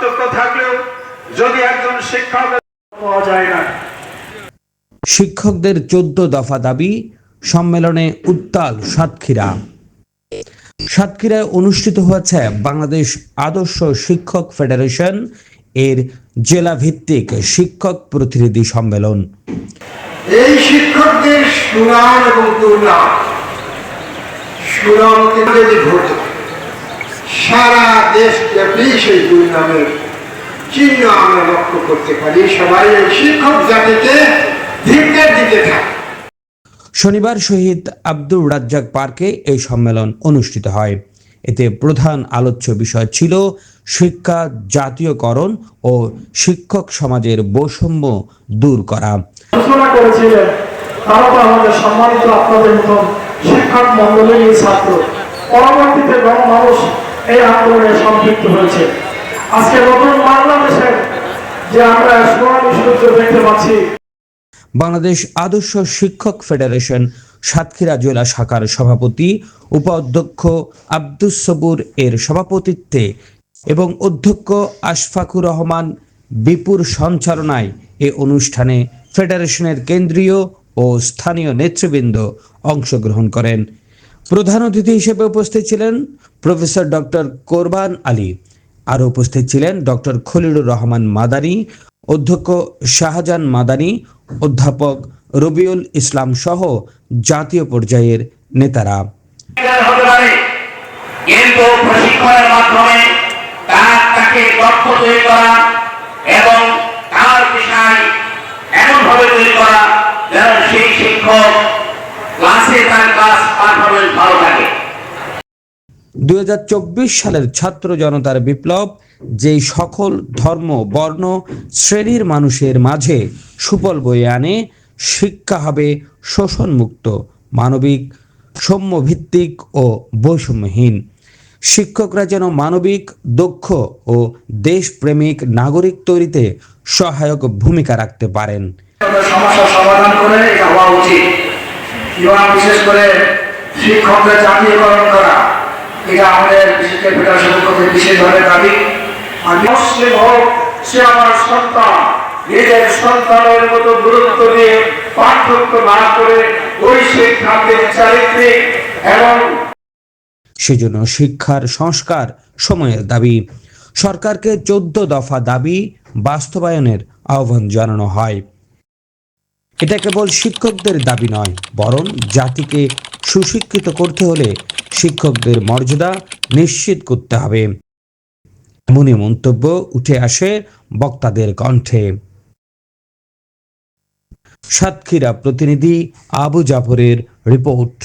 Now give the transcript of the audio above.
পার্থক্য থাকলেও যদি একজন শিক্ষক পাওয়া যায় না। শিক্ষকদের চোদ্দ দফা দাবি সম্মেলনে উত্তাল সাতক্ষীরা। সাতক্ষীরায় অনুষ্ঠিত হয়েছে বাংলাদেশ আদর্শ শিক্ষক ফেডারেশন এর জেলা ভিত্তিক শিক্ষক প্রতিনিধি সম্মেলন। এই শিক্ষকদের সুনাম এবং দুর্নাম সুনামকে যদি ঘটে সারা দেশব্যাপী সেই দুর্নামের চিহ্ন আমরা লক্ষ্য করতে পারি। সবাই এই শিক্ষক জাতিকে ধিকের দিকে থাকে। শনিবার শহীদ আব্দুর রাজ্জাক পার্কে এই সম্মেলন অনুষ্ঠিত হয়। এতে প্রধান আলোচ্য বিষয় ছিল শিক্ষা জাতীয়করণ ও শিক্ষক সমাজের বৈষম্য দূর করা। ঘোষণা করেছিলেন তারা তো আমাদের সম্মানিত আপনাদের মতন শিক্ষক মন্ডলীর ছাত্র। পরবর্তীতে মানুষ এই আন্দোলনে সম্পৃক্ত হয়েছে। আজকে নতুন বাংলাদেশের যে আমরা সোনালী সূর্য দেখতে পাচ্ছি। বাংলাদেশ আদর্শ শিক্ষক ফেডারেশন সাতক্ষীরা জেলা শাখার সভাপতি, উপাধ্যক্ষ আব্দুস সবুর এর সভাপতিত্বে এবং অধ্যক্ষ আশফাকুর রহমান বিপুর সঞ্চালনায় এ অনুষ্ঠানে ফেডারেশনের কেন্দ্রীয় ও স্থানীয় নেতৃবৃন্দ অংশগ্রহণ করেন। প্রধান অতিথি হিসেবে উপস্থিত ছিলেন প্রফেসর ডক্টর কোরবান আলী। আরও উপস্থিত ছিলেন ডক্টর খলিলুর রহমান মাদানী, অধ্যক্ষ শাহজাহান মাদানী, অধ্যাপক রবিউল ইসলাম সহ জাতীয় পর্যায়ের নেতারা। এবং তার পেশায় এমনভাবে তৈরি করা যেন সেই শিক্ষক ক্লাসে তার ক্লাস পারফরমেন্স ভালো থাকে চব্বিশ সালের ছাত্র জনতার বিপ্লব, যেই সকল ধর্ম, বর্ণ, শ্রেণির মানুষের মাঝে সুফল বয়ে আনে, শিক্ষা হবে শোষণমুক্ত, মানবিক, সৌম্যভিত্তিক ও বৈষম্যহীন। শিক্ষকরা যেন মানবিক, দক্ষ ও দেশপ্রেমিক নাগরিক তৈরিতে সহায়ক ভূমিকা রাখতে পারেন। তাদের সমস্যার সমাধান করে হওয়া উচিত। বিশেষ করে শিক্ষকদের জাতীয়করণ করা। সেজন্য শিক্ষার সংস্কার সময়ের দাবি। সরকারকে চোদ্দ দফা দাবি বাস্তবায়নের আহ্বান জানানো হয়। এটা কেবল শিক্ষকদের দাবি নয়, বরং জাতিকে সুশিক্ষিত করতে হলে শিক্ষকদের মর্যাদা নিশ্চিত করতে হবে। এমনই মন্তব্য উঠে আসে বক্তাদের কণ্ঠে। সাতক্ষীরা প্রতিনিধি আবু জাফরের রিপোর্ট।